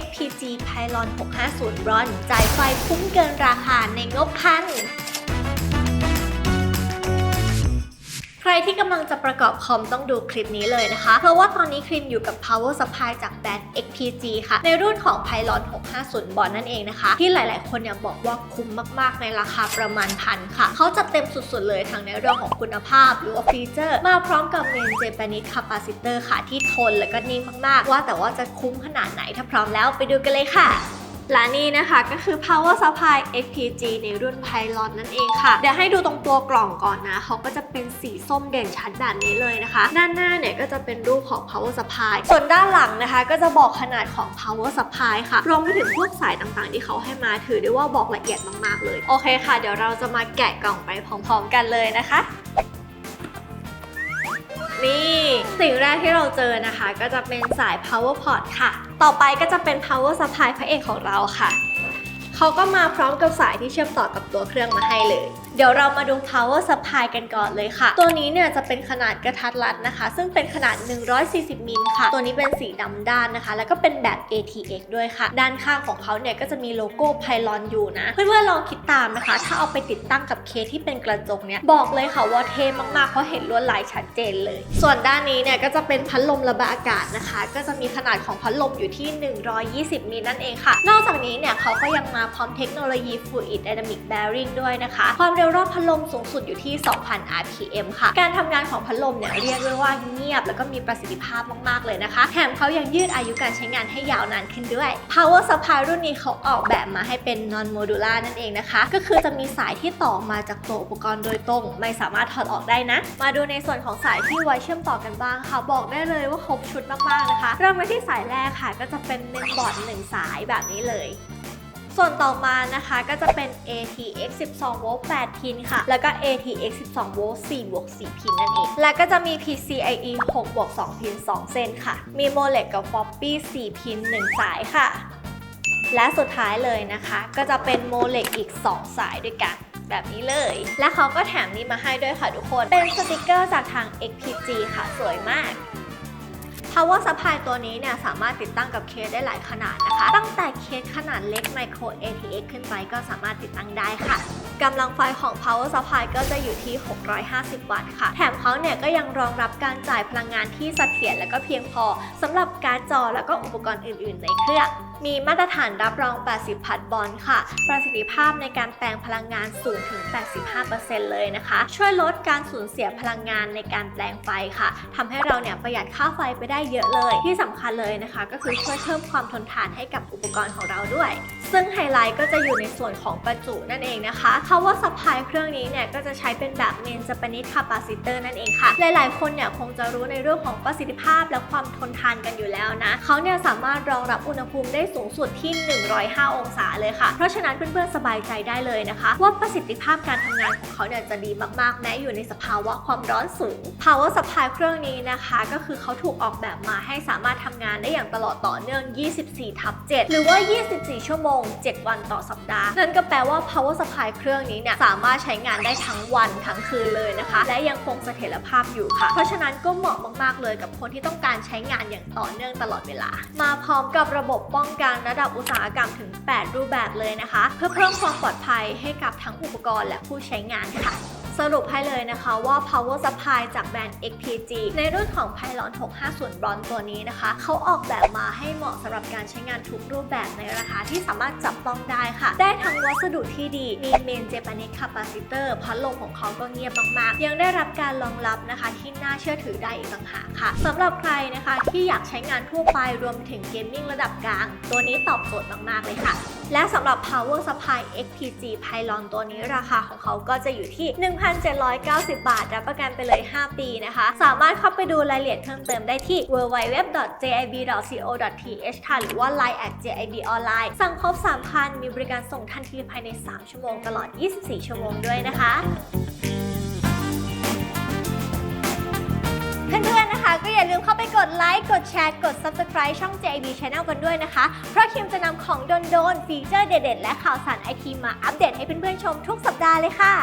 XPG Pylon 650 Bronze จ่ายไฟคุ้มเกินราคาในงบพัน ใครที่กำลังจะประกอบคอมต้องดูคลิปนี้เลยนะคะ เพราะว่าตอนนี้คลินอยู่กับ power supply จากแบรนด์ XPG ค่ะ ในรุ่นของ Pylon 650 Bond นั่นเองนะคะ ที่หลายๆ คนเนี่ยบอกว่าคุ้มมากๆ ในราคาประมาณพันค่ะ เขาจัดเต็มสุดๆ เลยทั้งในเรื่องของคุณภาพ หรือว่าฟีเจอร์ มาพร้อมกับเมน Japanese capacitor ค่ะที่ทนและก็นิ่มมากๆ ว่าแต่ว่าจะคุ้มขนาดไหนถ้าพร้อมแล้วไปดูกันเลยค่ะ และนี่นะคะก็คือ power supply XPG ในรุ่น Pylon นั่นเองค่ะ เดี๋ยวให้ดูตรงตัวกล่องก่อนนะ เขาก็จะเป็นสีส้มเด่นชัดแบบนี้เลยนะคะ ด้านหน้าเนี่ยก็จะเป็นรูปของ power supply ส่วนด้านหลังนะคะ ก็จะบอกขนาดของ power supply ค่ะ รวมไปถึงพวกสายต่างๆ ที่เขาให้มาถือได้ว่าบอกละเอียดมากๆเลย โอเคค่ะ เดี๋ยวเราจะมาแกะกล่องไปพร้อมๆ กันเลยนะคะ นี่สิ่งแรกที่เราเจอนะคะ ก็จะเป็นสาย power port ค่ะ ต่อไปก็จะเป็น power supply พระเอกของเราค่ะ เขาก็มาพร้อมกับสายที่เชื่อมต่อกับตัวเครื่องมาให้เลยเดี๋ยวเรามาดู power supply กันก่อนเลยค่ะ ตัวนี้เนี่ยจะเป็นขนาดกระทัดรัดนะคะ ซึ่งเป็นขนาด 140 มิลค่ะ ตัวนี้เป็นสีดำด้านนะคะ แล้วก็เป็นแบบ ATX ด้วยค่ะ ด้านข้างของเขาเนี่ยก็จะมีโลโก้ Pylon อยู่นะ เพื่อนๆลองคิดตามนะคะ ถ้าเอาไปติดตั้งกับเคสที่เป็นกระจกเนี่ย บอกเลยค่ะว่าเท่มากๆ เพราะเห็นลวดลายชัดเจนเลย ส่วนด้านนี้เนี่ยก็จะเป็นพัดลมระบายอากาศนะคะ ก็จะมีขนาดของพัดลมอยู่ที่ 120 มิลนั่นเองค่ะ นอกจากนี้เนี่ยเขาก็ยังมาพร้อมเทคโนโลยี Fluid Dynamic Bearing ด้วยนะคะ ความเร็วรอบพัดลมสูงสุดอยู่ที่ 2,000 RPM ค่ะ การทำงานของพัดลมเนี่ยเรียกได้ว่าเงียบ แล้วก็มีประสิทธิภาพมากๆเลยนะคะ แถมเขายังยืดอายุการใช้งานให้ยาวนานขึ้นด้วย Power Supply รุ่นนี้เขาออกแบบมาให้เป็น non modular นั่นเองนะคะ ก็คือจะมีสายที่ต่อมาจากตัวอุปกรณ์โดยตรง ไม่สามารถถอดออกได้นะ มาดูในส่วนของสายที่ไว้เชื่อมต่อกันบ้างค่ะ บอกได้เลยว่าครบชุดมากๆนะคะ เริ่มไปที่สายแรกค่ะ ก็จะเป็นเมนบอร์ด1สายแบบนี้เลย ส่วนต่อมานะคะก็จะเป็น ATX 12โวลต์8พินค่ะ แล้วก็ ATX 12โวลต์4บวก4พินนั่นเอง แล้วก็จะมี PCIe 6บวก2พิน2 เส้นค่ะ มี Molex กับ Floppy 4พิน1 สายค่ะ และสุดท้ายเลยนะคะ ก็จะเป็น Molex อีก 2 สายด้วยกันแบบนี้เลย และเขาก็แถมนี้มาให้ด้วยค่ะทุกคน เป็นสติกเกอร์จากทาง XPG ค่ะ สวยมาก Power Supply ตัวนี้เนี่ยสามารถติดตั้งกับเคสได้หลายขนาดนะคะ ตั้งแต่เคสขนาดเล็ก Micro ATX ขึ้นไปก็สามารถติดตั้งได้ค่ะ กำลังไฟของ Power Supply ก็จะอยู่ที่ 650 วัตต์ค่ะ แถมเขาเนี่ยก็ยังรองรับการจ่ายพลังงานที่เสถียรและก็เพียงพอสำหรับการจอและก็อุปกรณ์อื่น ๆ ในเครื่องมีมาตรฐานรับรอง 80 พัทบอลค่ะ ประสิทธิภาพในการแปลงพลังงานสูงถึง 85%เลยนะคะ ช่วยลดการสูญเสียพลังงานในการแปลงไฟค่ะทำให้เราเนี่ยประหยัดค่าไฟไปได้เยอะเลย ที่สำคัญเลยนะคะ ก็คือช่วยเพิ่มความทนทานให้กับอุปกรณ์ของเราด้วย ซึ่งไฮไลท์ก็จะอยู่ในส่วนของประจุนั่นเองนะคะคำว่าสปายเครื่องนี้เนี่ยก็จะใช้เป็นแบบเมนจ a p a n e s e capacitor นั่นเองค่ะ หลายๆ คนเนี่ยคงจะรู้ในเรื่องของประสิทธิภาพและความทนทานกันอยู่แล้วนะเขาเนี่ยสามารถรองรับอุณหภูมิได้สูงสุดที่ 105 องศาเลยค่ะ เพราะฉะนั้นเพื่อนๆสบายใจได้เลยนะคะ ว่าประสิทธิภาพการทำงานของเขาเนี่ยจะดีมากๆ แม้อยู่ในสภาวะความร้อนสูง power supply เครื่องนี้นะคะ ก็คือเขาถูกออกแบบมาให้สามารถทำงานได้อย่างตลอดต่อเนื่อง 24 ทับ 7 หรือว่า 24 ชั่วโมง 7 วันต่อสัปดาห์ นั่นก็แปลว่า power supply เครื่องนี้เนี่ยสามารถใช้งานได้ทั้งวันทั้งคืนเลยนะคะ และยังคงเสถียรภาพอยู่ค่ะ เพราะฉะนั้นก็เหมาะมากๆเลยกับคนที่ต้องการใช้งานอย่างต่อเนื่องตลอดเวลา มาพร้อมกับระบบป้องกันระดับอุตสาหกรรมถึง 8 รูปแบบเลยนะคะ เพื่อเพิ่มความปลอดภัยให้กับทั้งอุปกรณ์และผู้ใช้งานค่ะ สรุปให้เลยนะคะว่า power supply จากแบรนด์ XPG ในรุ่นของ Pylon 650 Bron ตัวนี้นะคะ เขาออกแบบมาให้เหมาะสำหรับการใช้งานทุกรูปแบบในราคาที่สามารถจับต้องได้ค่ะ ได้ทั้งวัสดุที่ดี มีเมน Japanese capacitor พัดลมของเขาก็เงียบมากๆ ยังได้รับการรองรับนะคะที่น่าเชื่อถือได้อีกต่างหากค่ะสำหรับใครนะคะที่อยากใช้งานทั่วไปรวมถึงเกมมิ่งระดับกลาง ตัวนี้ตอบโจทย์มากๆเลยค่ะและสำหรับ Power Supply XPG Pylon ตัวนี้ราคาของเขาก็จะอยู่ที่ 1,790 บาท รับประกันไปเลย 5 ปีนะคะ สามารถเข้าไปดูรายละเอียดเพิ่มเติมได้ที่ www.jib.co.th ค่ะ หรือว่า line at jib online สั่งครบ 3,000 มีบริการส่งทันทีภายใน 3 ชั่วโมงตลอด 24 ชั่วโมงด้วยนะคะ ไลค์กดแชร์กด Subscribe ช่อง JIB Channel กันด้วยนะคะ เพราะคิมจะนำของโดนๆฟีเจอร์เด็ดๆ และข่าวสารไอทีมาอัปเดตให้เพื่อนๆชมทุกสัปดาห์เลยค่ะ